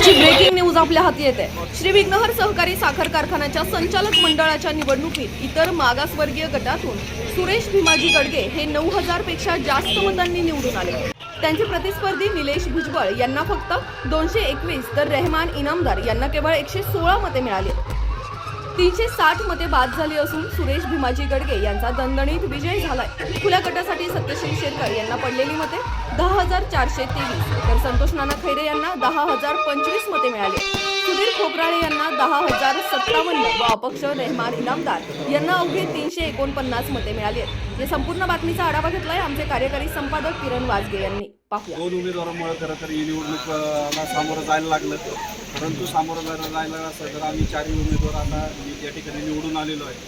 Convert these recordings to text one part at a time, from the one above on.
महत्वाची breaking news आपल्या हाती येते. श्री विघ्नहर सहकारी साखर कारखान्याच्या संचालक मंडळाच्या निवडणुकीत इतर मागासवर्गीय गटातून सुरेश भीमाजी गडगे हे नऊ हजारपेक्षा जास्त मतांनी निवडून आले. त्यांचे प्रतिस्पर्धी निलेश भुजबळ यांना फक्त दोनशे एकवीस तर रेहमान इनामदार यांना केवळ एकशे सोळा मते मिळाली. तीनशे साठ मते बाद झाली असून सुरेश भीमाजी गडगे यांचा दणदणीत विजय झालाय. खुल्या गटासाठी सत्यशील शेरकर यांना पडलेली मते दहा हजार चारशे तेवीस. तर संतोष नाना खैरे यांना दहा हजार पंचवीस मते मिळाले. सुधीर खोकराळे यांना दहा हजार सत्तावन्न व अपक्ष रेहमान इनामदार यांना अवघे तीनशे एकोणपन्नास मते मिळाली आहेत. या संपूर्ण बातमीचा आढावा घेतलाय आमचे कार्यकारी संपादक किरण वाजगे यांनी. पाहूया. दोन उमेदवारांमुळे खरं तर ही सामोरं जायला लागलं. परंतु सामोरं जायला जायला असं तर आम्ही चारही उमेदवार आता या ठिकाणी निवडून आलेलो आहे.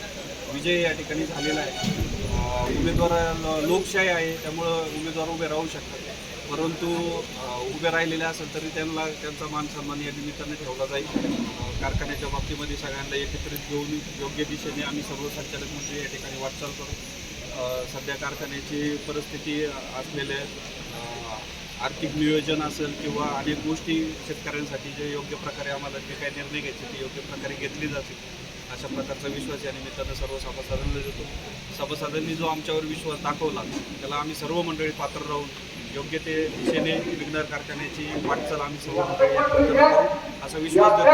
विजय या ठिकाणी झालेला आहे. उमेदवार लोकशाही आहे त्यामुळं उमेदवार उभे राहू शकतात. परंतु उभे राहिलेले असेल तरी त्यांना त्यांचा मान सन्मान या निमित्ताने ठेवला जाईल. कारखान्याच्या बाबतीमध्ये सगळ्यांना एकत्रित घेऊन योग्य दिशेने आम्ही सर्व संचालक मंत्री या ठिकाणी वाटचाल करू. सध्या कारखान्याची परिस्थिती असलेल्या आर्थिक नियोजन असेल किंवा अनेक गोष्टी शेतकऱ्यांसाठी जे योग्य प्रकारे आम्हाला जे काही निर्णय घ्यायचे ते योग्य प्रकारे घेतले जातील अशा प्रकारचा विश्वास या निमित्तानं सर्व सभासदांना देतो. सभासदांनी जो आमच्यावर विश्वास दाखवला त्याला आम्ही सर्व मंडळी पात्र राहून योग्य ते दिशेने विघ्नर कारखान्याची वाटचाल आम्ही सर्व मंडळी असा विश्वास देतो.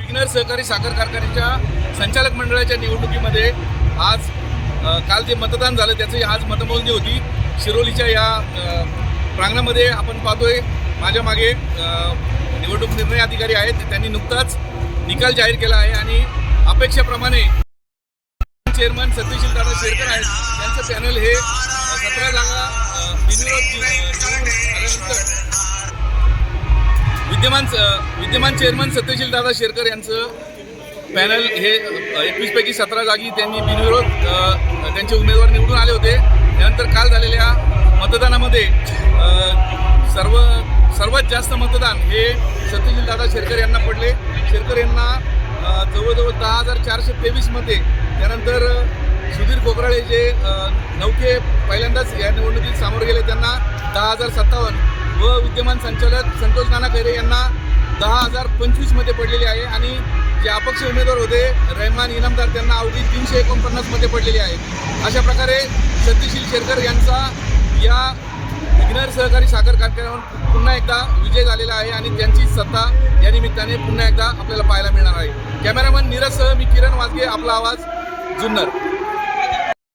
विघ्नर सहकारी साखर कारखान्याच्या संचालक मंडळाच्या निवडणुकीमध्ये आज काल जे मतदान झालं त्याची आज मतमोजणी होती. शिरोलीच्या या प्रांगणामध्ये आपण पाहतोय माझ्या मागे निवडणूक निर्णय अधिकारी आहेत. त्यांनी नुकताच निकाल जाहीर केला आहे आणि अपेक्षेप्रमाणे चेअरमन सत्यशील दादा शेरकर आहेत. त्यांचं पॅनल हे सतरा जागा बिनविरोध विद्यमान विद्यमान चेअरमन सत्यशील दादा शेरकर यांचं पॅनल हे एकवीस पैकी सतरा जागी त्यांनी बिनविरोध त्यांचे उमेदवार निवडून आले होते. त्यानंतर काल झालेल्या मतदानामध्ये सर्व सर्वात जास्त मतदान हे सत्यशील दादा शेरकर यांना पडले. शेरकर यांना जवळजवळ दहा हजार चारशे तेवीसमध्ये त्यानंतर सुधीर कोकराळे जे नौके पहिल्यांदाच या निवडणुकीत सामोरे गेले त्यांना दहा हजार सत्तावन्न. व विद्यमान संचालक संतोष नाना खैरे यांना दहा हजार पंचवीसमध्ये पडलेले आहे. आणि जे अपक्ष उमेदवार होते रहमान इनामदार त्यांना अवधी तीनशे एकोणपन्नासमध्ये पडलेले आहेत अशा प्रकारे सत्यशील शेरकर यांचा या विघ्नर सहकारी साखर कारखान्यावर पुन्हा एकदा विजय झालेला आहे आणि त्यांची सत्ता या निमित्ताने पुन्हा एकदा आपल्याला पाहायला मिळणार आहे. कॅमेरामन नीरजसह मी किरण वाजगे आपला आवाज जुन्नर.